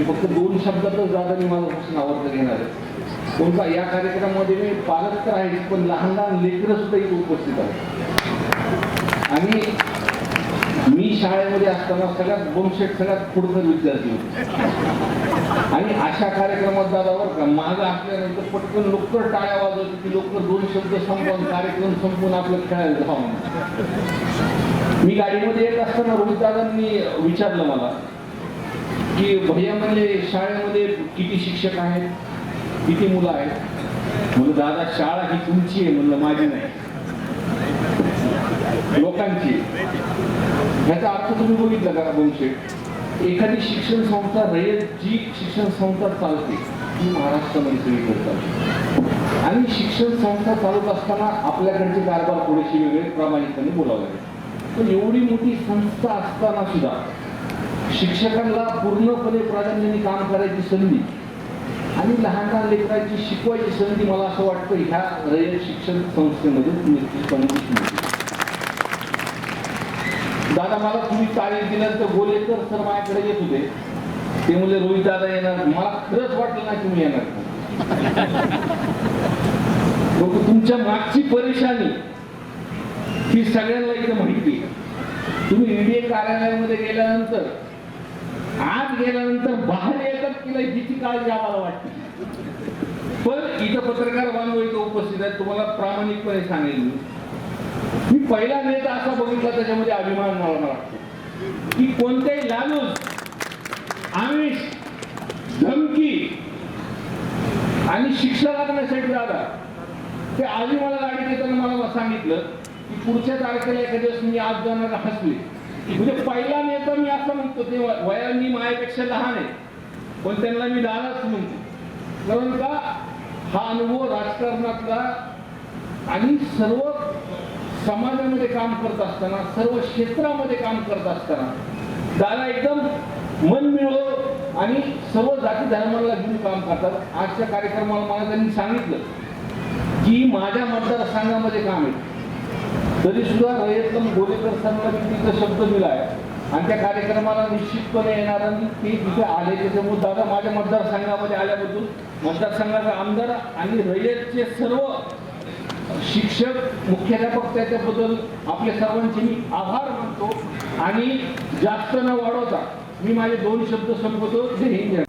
मी फक्त दोन शब्दातच दादा मी माझा पुस्तक आवडता घेणार आहे. कोणता? या कार्यक्रमामध्ये मी पालक तर आहे पण लहान लहान लेकरं सुद्धा इथे उपस्थित आहेत. आणि मी शाळेमध्ये असताना सगळ्यात बोमशेट सगळ्यात पुढचा विद्यार्थी होते. आणि अशा कार्यक्रमात दादा बरं का मागं असल्यानंतर पटकन लवकर टाळ्या वाजवत की लवकर दोन शब्द संपवून कार्यक्रम संपवून आपलं खेळायला जावं मी गाडीमध्ये येत असताना रोहित दादांनी विचारलं मला की भैया म्हणजे शाळेमध्ये किती शिक्षक आहेत किती मुलं आहेत? म्हणलं दादा शाळा ही तुमची आहे. म्हणलं माझी नाही. लोकांची. आहे. ह्याचा अर्थ तुम्ही बघितलं का बोमशेठ एखादी शिक्षण संस्था रयत जी शिक्षण संस्था चालते ती महाराष्ट्रामध्ये सगळीकडे चालते आणि शिक्षण संस्था चालत असताना आपल्याकडचे कारभार थोडेसे वेगळे प्रामाणिकपणे बोलावं लागेल. पण एवढी मोठी संस्था असताना सुद्धा शिक्षकांना पूर्णपणे प्राधान्याने काम करायची संधी आणि लहान लहान लेकरांची शिकवायची संधी मला असं वाटतं ह्या रयत शिक्षण संस्थेमध्ये दादा मला तुम्ही तारीख दिल्यानंतर गोलेकर सर माझ्याकडे येत होते. ते म्हणजे रोहित दादा येणार. मला खरंच वाटलं ना तुम्ही येणार. लोक तुमच्या मागची परेशानी ही सगळ्यांना इथं माहिती आहे. तुम्ही ईडीए कार्यालयामध्ये गेल्यानंतर आज गेल्यानंतर बाहेर येतात तिला हिची काळजी आम्हाला वाटते. पण इथं पत्रकार बांधव इथं उपस्थित आहेत तुम्हाला प्रामाणिकपणे सांगेल मी. मी पहिला नेता असा बघितला त्याच्यामध्ये अभिमान मला वाटतो. की कोणत्याही लालूच आमिष धमकी आणि शिक्षा लागण्यासाठी दादा ते आधी मला गाडी देताना मला सांगितलं की पुढच्या तारखेला एखाद्या दिवस मी आज जाणार हसले. म्हणजे पहिला नेता मी असं म्हणतो ते व- वयाने माझ्यापेक्षा लहान आहे. पण त्यांना मी दादाच म्हणतो. कारण का? हा अनुभव राजकारणातला आणि सर्व समाजामध्ये काम करत असताना सर्व क्षेत्रामध्ये काम करत असताना दादा एकदम मन मिळव आणि सर्व जाती धर्माला घेऊन काम करतात. आजच्या कार्यक्रमाला मला त्यांनी सांगितलं की माझ्या मतदारसंघामध्ये काम आहे. तरी सुद्धा रयतम गोलेकरसांना मी तिचा शब्द दिला आहे आणि त्या कार्यक्रमाला निश्चितपणे येणार आणि ते तिथे आले. त्याच्यामुळे दादा माझ्या मतदारसंघामध्ये आल्याबद्दल मतदारसंघाचा आमदार आणि रयतचे सर्व शिक्षक मुख्याध्यापक त्याच्याबद्दल आपल्या सर्वांचे मी आभार मानतो. आणि जास्त न वाढवता मी माझे दोन शब्द संपवतो. जय हिंद.